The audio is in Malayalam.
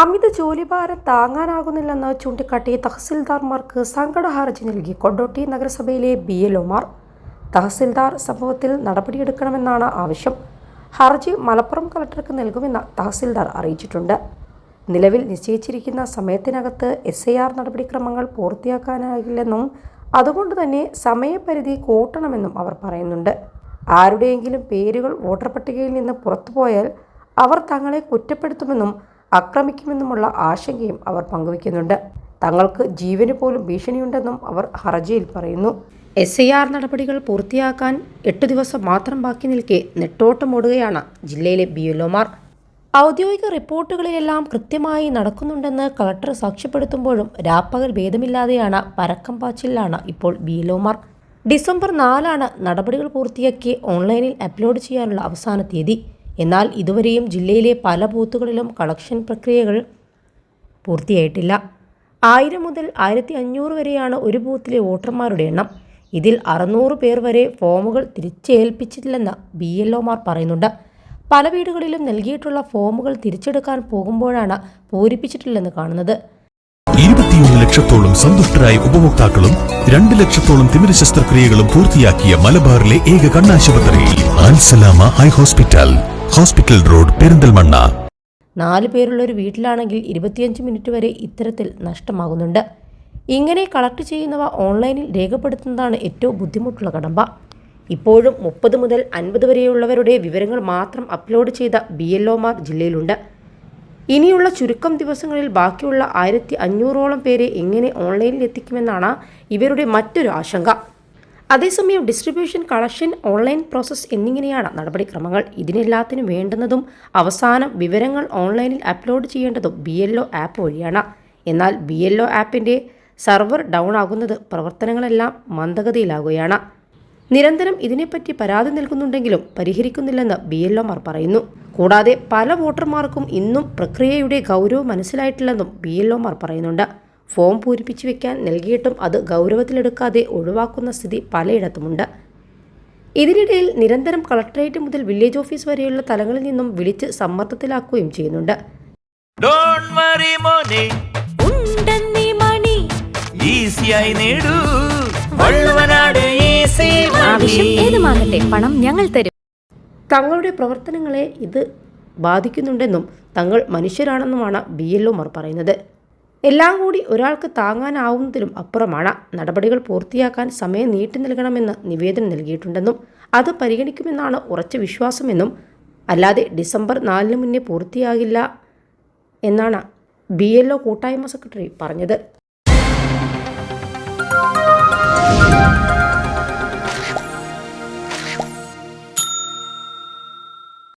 അമിത ജോലിഭാരം താങ്ങാനാകുന്നില്ലെന്ന് ചൂണ്ടിക്കാട്ടി തഹസിൽദാർമാർക്ക് സങ്കട ഹർജി നൽകി കൊണ്ടോട്ടി നഗരസഭയിലെ ബി എൽ ഒമാർ. തഹസിൽദാർ സംഭവത്തിൽ നടപടിയെടുക്കണമെന്നാണ് ആവശ്യം. ഹർജി മലപ്പുറം കളക്ടർക്ക് നൽകുമെന്ന് തഹസിൽദാർ അറിയിച്ചിട്ടുണ്ട്. നിലവിൽ നിശ്ചയിച്ചിരിക്കുന്ന സമയത്തിനകത്ത് എസ് ഐ ആർ നടപടിക്രമങ്ങൾ പൂർത്തിയാക്കാനാകില്ലെന്നും അതുകൊണ്ട് തന്നെ സമയപരിധി കൂട്ടണമെന്നും അവർ പറയുന്നുണ്ട്. ആരുടെയെങ്കിലും പേരുകൾ വോട്ടർ പട്ടികയിൽ നിന്ന് പുറത്തുപോയാൽ അവർ തങ്ങളെ കുറ്റപ്പെടുത്തുമെന്നും ആക്രമിക്കുമെന്നുമുള്ള ആശങ്കയും അവർ പങ്കുവയ്ക്കുന്നുണ്ട്. തങ്ങൾക്ക് ജീവന് പോലും ഭീഷണിയുണ്ടെന്നും അവർ ഹർജിയിൽ പറയുന്നു. എസ് ഐ ആർ നടപടികൾ പൂർത്തിയാക്കാൻ എട്ട് ദിവസം മാത്രം ബാക്കി നിൽക്കെ നെട്ടോട്ടമോടുകയാണ് ജില്ലയിലെ ബി എൽഒമാർ ഔദ്യോഗിക റിപ്പോർട്ടുകളിലെല്ലാം കൃത്യമായി നടക്കുന്നുണ്ടെന്ന് കളക്ടർ സാക്ഷ്യപ്പെടുത്തുമ്പോഴും രാപ്പകൽ ഭേദമില്ലാതെയാണ് പരക്കം പാച്ചിലാണ് ഇപ്പോൾ ബി എൽഒമാർ ഡിസംബർ നാലാണ് നടപടികൾ പൂർത്തിയാക്കി ഓൺലൈനിൽ അപ്ലോഡ് ചെയ്യാനുള്ള അവസാന തീയതി. എന്നാൽ ഇതുവരെയും ജില്ലയിലെ പല ബൂത്തുകളിലും കളക്ഷൻ പ്രക്രിയകൾ പൂർത്തിയായിട്ടില്ല. ആയിരം മുതൽ ആയിരത്തി അഞ്ഞൂറ് വരെയാണ് ഒരു ബൂത്തിലെ വോട്ടർമാരുടെ എണ്ണം. ഇതിൽ അറുന്നൂറ് പേർ വരെ ഫോമുകൾ തിരിച്ചേൽപ്പിച്ചിട്ടില്ലെന്ന് ബി എൽ ഒമാർ പറയുന്നുണ്ട്. പല വീടുകളിലും നൽകിയിട്ടുള്ള ഫോമുകൾ തിരിച്ചെടുക്കാൻ പോകുമ്പോഴാണ് പൂരിപ്പിച്ചിട്ടില്ലെന്ന് കാണുന്നത്. ഇരുപത്തിയൊന്ന് ലക്ഷത്തോളം സന്തുഷ്ടരായ ഉപഭോക്താക്കളും രണ്ട് ലക്ഷത്തോളം തിമിര ശസ്ത്രക്രിയകളും പൂർത്തിയാക്കിയ മലബാറിലെ ഏക കണ്ണാശുപത്രി eye hospital. Hospital road Perinthalmanna. നാല് പേരുള്ള ഒരു വീട്ടിലാണെങ്കിൽ ഇരുപത്തിയഞ്ച് മിനിറ്റ് വരെ ഇത്തരത്തിൽ നഷ്ടമാകുന്നുണ്ട്. ഇങ്ങനെ കളക്ട് ചെയ്യുന്നവ ഓൺലൈനിൽ രേഖപ്പെടുത്തുന്നതാണ് ഏറ്റവും ബുദ്ധിമുട്ടുള്ള കടമ്പ. ഇപ്പോഴും മുപ്പത് മുതൽ അൻപത് വരെയുള്ളവരുടെ വിവരങ്ങൾ മാത്രം അപ്ലോഡ് ചെയ്ത ബി എൽ ജില്ലയിലുണ്ട്. ഇനിയുള്ള ചുരുക്കം ദിവസങ്ങളിൽ ബാക്കിയുള്ള ആയിരത്തി അഞ്ഞൂറോളം പേരെ എങ്ങനെ ഓൺലൈനിൽ എത്തിക്കുമെന്നാണ് ഇവരുടെ മറ്റൊരു ആശങ്ക. അതേസമയം ഡിസ്ട്രിബ്യൂഷൻ കളക്ഷൻ ഓൺലൈൻ പ്രോസസ്സ് എന്നിങ്ങനെയാണ് നടപടിക്രമങ്ങൾ ഇതിനെല്ലാത്തിനും വേണ്ടുന്നതും അവസാനം വിവരങ്ങൾ ഓൺലൈനിൽ അപ്ലോഡ് ചെയ്യേണ്ടതും ബി എൽ ഒ ആപ്പ് വഴിയാണ്. എന്നാൽ ബി എൽ ഒ ആപ്പിന്റെ സർവർ ഡൗൺ ആകുന്നത് പ്രവർത്തനങ്ങളെല്ലാം മന്ദഗതിയിലാകുകയാണ്. നിരന്തരം ഇതിനെപ്പറ്റി പരാതി നൽകുന്നുണ്ടെങ്കിലും പരിഹരിക്കുന്നില്ലെന്ന് ബി എൽ ഒമാർ പറയുന്നു. കൂടാതെ പല വോട്ടർമാർക്കും ഇന്നും പ്രക്രിയയുടെ ഗൗരവം മനസ്സിലായിട്ടില്ലെന്നും ബി എൽ ഒമാർ പറയുന്നുണ്ട്. ഫോം പൂരിപ്പിച്ചു വെക്കാൻ നൽകിയിട്ടും അത് ഗൗരവത്തിലെടുക്കാതെ ഒഴിവാക്കുന്ന സ്ഥിതി പലയിടത്തുമുണ്ട്. ഇതിനിടയിൽ നിരന്തരം കളക്ടറേറ്റ് മുതൽ വില്ലേജ് ഓഫീസ് വരെയുള്ള തലങ്ങളിൽ നിന്നും വിളിച്ച് സമ്മർദ്ദത്തിലാക്കുകയും ചെയ്യുന്നുണ്ട്. ഡോണ്ട് വറി മോനെ. ഉണ്ടെന്നീ മണി. ഈസിയായി നേടൂ. വള്ളുവനാട് ഈസി ആവശ്യം ഏതുമാകട്ടെ പണം ഞങ്ങൾ തരും. തങ്ങളുടെ പ്രവർത്തനങ്ങളെ ഇത് ബാധിക്കുന്നുണ്ടെന്നും തങ്ങൾ മനുഷ്യരാണെന്നുമാണ് ബി എൽ ഒമാർ പറയുന്നത്. എല്ലാം കൂടി ഒരാൾക്ക് താങ്ങാനാവുന്നതിലും അപ്പുറമാണ് നടപടികൾ പൂർത്തിയാക്കാൻ സമയം നീട്ടി നൽകണമെന്ന് നിവേദനം നൽകിയിട്ടുണ്ടെന്നും അത് പരിഗണിക്കുമെന്നാണ് ഉറച്ച വിശ്വാസമെന്നും അല്ലാതെ ഡിസംബർ നാലിന് മുന്നേ പൂർത്തിയാകില്ല എന്നാണ് ബി എൽ ഒ കൂട്ടായ്മ സെക്രട്ടറി പറഞ്ഞത്.